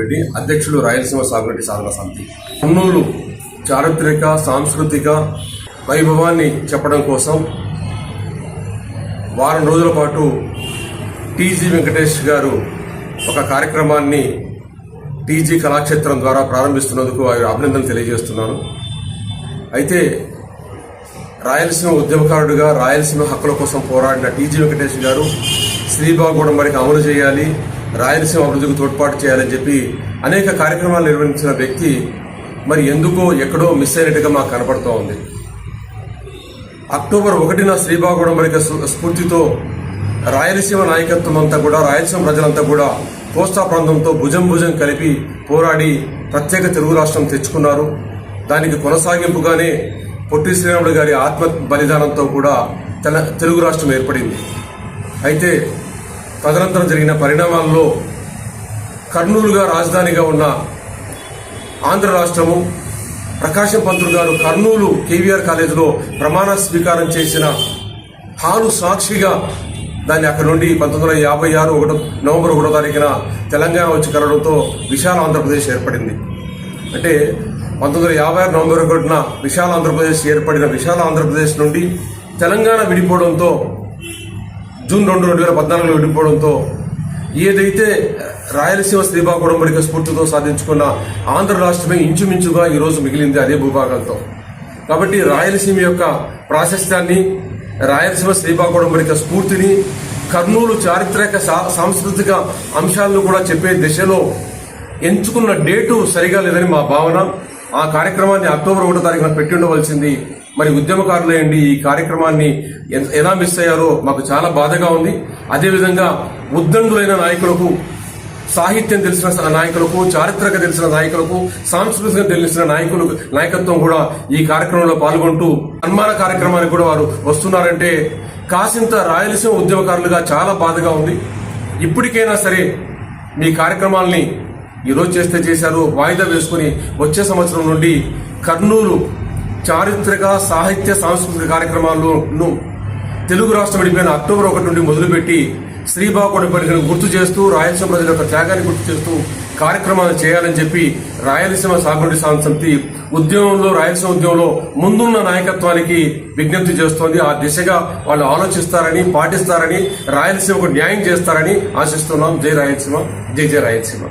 రెడ్డి అధ్యక్షులు రాయలసీమ సాగునీటి సాధన సమితి. కర్నూలు చారిత్రక సాంస్కృతిక వైభవాన్ని చెప్పడం కోసం వారం రోజుల పాటు టీజీ వెంకటేష్ గారు ఒక కార్యక్రమాన్ని టీజీ కళాక్షేత్రం ద్వారా ప్రారంభిస్తున్నందుకు వారి అభినందనలు తెలియజేస్తున్నాను. అయితే రాయలసీమ ఉద్యమకారుడిగా రాయలసీమ హక్కుల కోసం పోరాడిన టీజీ వెంకటేష్ గారు శ్రీబాగూడెంబడికి అమలు చేయాలి రాయలసీమ అభివృద్ధికి తోడ్పాటు చేయాలని చెప్పి అనేక కార్యక్రమాలు నిర్వహించిన వ్యక్తి మరి ఎందుకో ఎక్కడో మిస్ అయినట్టుగా మాకు కనపడుతూ ఉంది. అక్టోబర్ ఒకటిన శ్రీబాగూడెంబడిక స్ఫూర్తితో రాయలసీమ నాయకత్వం అంతా కూడా రాయలసీమ ప్రజలంతా కూడా కోస్తా ప్రాంతంతో భుజం భుజం కలిపి పోరాడి ప్రత్యేక తెలుగు రాష్ట్రం తెచ్చుకున్నారు. దానికి కొనసాగింపుగానే పొట్టి శ్రీరాముడు గారి ఆత్మ బలిదానంతో కూడా తెల తెలుగు రాష్ట్రం ఏర్పడింది. అయితే తదనంతరం జరిగిన పరిణామాల్లో కర్నూలుగా రాజధానిగా ఉన్న ఆంధ్ర రాష్ట్రము ప్రకాశం పంతులు గారు కర్నూలు కేవీఆర్ కాలేజీలో ప్రమాణ స్వీకారం చేసిన హాలు సాక్షిగా దాన్ని అక్కడ నుండి పంతొమ్మిది వందల యాభై ఆరు ఒకటో నవంబర్ ఒకటో తారీఖున తెలంగాణ వచ్చి కలడంతో విశాల ఆంధ్రప్రదేశ్ ఏర్పడింది. అంటే పంతొమ్మిది వందల యాభై ఆరు నవంబర్ ఒకటిన విశాల ఆంధ్రప్రదేశ్ ఏర్పడిన విశాల ఆంధ్రప్రదేశ్ నుండి తెలంగాణ విడిపోవడంతో జూన్ రెండు రెండు వేల పద్నాలుగులో విడిపోవడంతో ఏదైతే రాయలసీమ శ్రీబాగుడంబడిక స్ఫూర్తితో సాధించుకున్న ఆంధ్ర రాష్ట్రమే ఇంచుమించుగా ఈరోజు మిగిలింది అదే భూభాగంతో. కాబట్టి రాయలసీమ యొక్క ప్రాశస్త్యాన్ని రాయలసీమ శ్రీబాగుడంబడిక స్ఫూర్తిని కర్నూలు చారిత్రక సా- సాంస్కృతిక అంశాలను కూడా చెప్పే దిశలో ఎంచుకున్న డేటు సరిగా లేదని మా భావన. ఆ కార్యక్రమాన్ని అక్టోబర్ ఒకటో తారీఖున పెట్టి ఉండవలసింది మరి ఉద్యమకారులేండి ఈ కార్యక్రమాన్ని ఎలా మిస్ అయ్యారో మాకు చాలా బాధగా ఉంది. అదేవిధంగా ఉద్దండులైన నాయకులకు సాహిత్యం తెలిసిన నాయకులకు చారిత్రక తెలిసిన నాయకులకు సాంస్కృతిక తెలిసిన నాయకులు నాయకత్వం కూడా ఈ కార్యక్రమంలో పాల్గొంటూ సన్మాన కార్యక్రమానికి కూడా వారు వస్తున్నారంటే కాసింత రాయలసీమ ఉద్యమకారులుగా చాలా బాధగా ఉంది. ఇప్పటికైనా సరే మీ కార్యక్రమాల్ని ఈరోజు చేస్తే చేశారు. వాయిదా వేసుకుని వచ్చే సంవత్సరం నుండి కర్నూలు చారిత్రక సాహిత్య సాంస్కృతిక కార్యక్రమాలను తెలుగు రాష్ట్రం విడిపోయిన అక్టోబర్ ఒకటి నుండి మొదలుపెట్టి శ్రీబాగుడి పరిగణను గుర్తు చేస్తూ రాయలసీమ ప్రజల యొక్క త్యాగాన్ని గుర్తు చేస్తూ కార్యక్రమాలు చేయాలని చెప్పి రాయలసీమ సాగునీటి సాధన సమితి ఉద్యమంలో రాయలసీమ ఉద్యమంలో ముందున్న నాయకత్వానికి విజ్ఞప్తి చేస్తోంది. ఆ దిశగా వాళ్ళు ఆలోచిస్తారని పాటిస్తారని రాయలసీమకు న్యాయం చేస్తారని ఆశిస్తున్నాం. జై రాయలసీమ జై జయ రాయలసీమ.